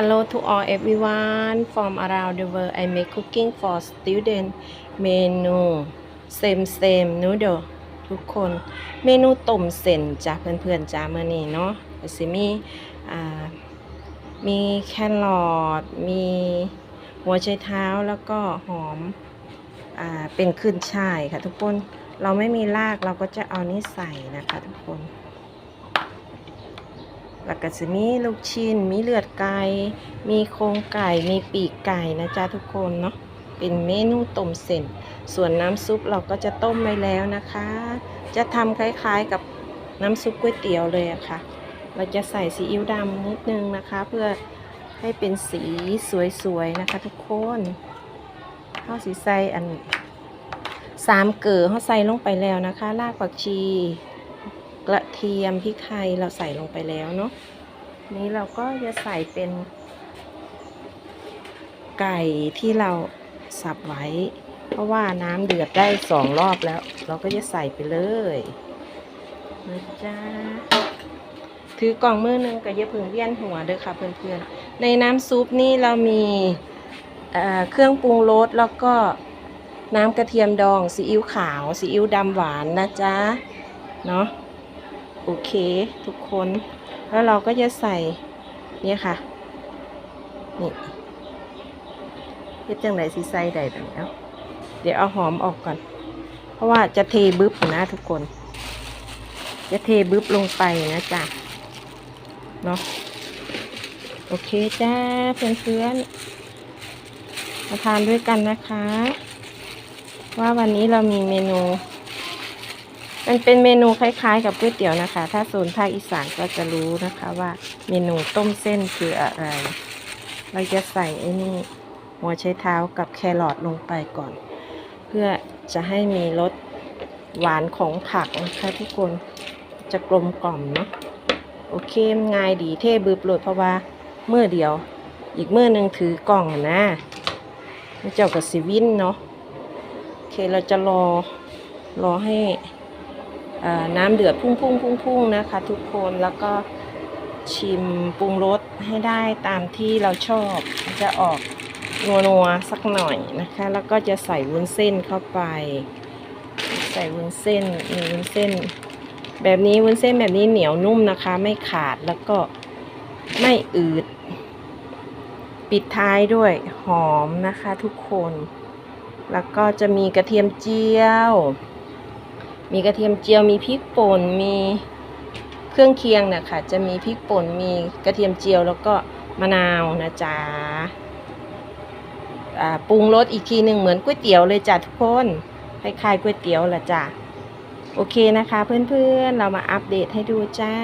Hello to all everyone from around the world. I make cooking for student เมนู same same noodle ทุกคน เมนูต้มเส้นจ้ะเพื่อนๆจ้าเมื่อนี้เนาะสิมีอ่ามีแครอทมีหัวไชเท้าแล้วก็หอมอ่าเป็นขึ้นช่ายค่ะทุกคน เราไม่มีรากเราก็จะเอานี่ใส่นะคะทุกคน แล้วก็จะมีลูกชิ้น มีเลือดไก่ มีโครงไก่ มีปีกไก่นะจ๊ะทุกคนเนาะ เป็นเมนูต้มเส้น ส่วนน้ำซุปเราก็จะต้มไว้แล้วนะคะ จะทำคล้ายๆกับน้ำซุปก๋วยเตี๋ยวเลยอะค่ะ เราจะใส่ซีอิ๊วดำนิดนึงนะคะ เพื่อให้เป็นสีสวยๆนะคะทุกคนข้าวสีใส่อันสามเกลือเขาใส่ลงไปแล้วนะคะ รากผักชี กระเทียมพริกไทยเราใส่ลงไปแล้วเนาะนี้เราก็จะใส่เป็น ไก่ที่เราสับไว้ เพราะว่าน้ำเดือดได้สองรอบแล้ว เราก็จะใส่ไปเลยนะจ๊ะถือกล่องมือหนึงกับเยาผึ่งเวียนหัวเด้อค่ะเพื่อนๆ ในน้ำซุปนี่เรามีเเครื่องปรุงรสแล้วก็น้ำกระเทียมดองซีอิ๊วขาวซีอิ๊วดำหวานนะจ๊ะ เนาะ โอเคทุกคน แล้วเราก็จะใส่เนี่ยค่ะ นี่เฮ็ดจังไหนสิใส่ได้แบบนี้เอาเดี๋ยวเอาหอมออกก่อน เพราะว่าจะเทบึ๊บนะทุกคน จะเทบึ๊บลงไปนะจ๊ะ เนาะโอเคจ้าเพื่อนๆมาทานด้วยกันนะคะ ว่าวันนี้เรามีเมนู มันเป็นเมนูคล้ายๆ กับก๋วยเตี๋ยวนะคะ ถ้าโซนภาคอีสานก็จะรู้นะคะว่าเมนูต้มเส้นคืออะไร เราจะใส่ไอ้นี่หัวไชเท้ากับแครอทลงไปก่อน เพื่อจะให้มีรสหวานของผักนะคะทุกคนจะกลมกล่อมเนาะโอเคง่ายดีเท่บืบโหลดเพราะว่าเมื่อเดียว อีกเมื่อหนึ่งถือกล่องนะเจ้ากับสิวินเนาะโอเคเราจะรอรอให้ น้ำเดือดพุ่งพุ่งพุ่งพุ่งนะคะทุกคนแล้วก็ชิมปรุงรสให้ได้ตามที่เราชอบ จะออกนัวนัวๆสักหน่อยนะคะ แล้วก็จะใส่วุ้นเส้นเข้าไป ใส่วุ้นเส้นมีวุ้นเส้น แบบนี้วุ้นเส้นแบบนี้เหนียวนุ่มนะคะ ไม่ขาดแล้วก็ไม่อืด ปิดท้ายด้วยหอมนะคะทุกคน แล้วก็จะมีกระเทียมเจียว มีกระเทียมเจียวมีพริกป่นมีเครื่องเคียงนะคะจะมีพริกป่นมีกระเทียมเจียวแล้วก็มะนาวนะจ๊ะปรุงรสอีกทีหนึ่งเหมือนก๋วยเตี๋ยวเลยจ้ะทุกคนคล้ายๆก๋วยเตี๋ยวแหละจ้ะโอเคนะคะ เพื่อนๆ เรามาอัปเดตให้ดูจ้า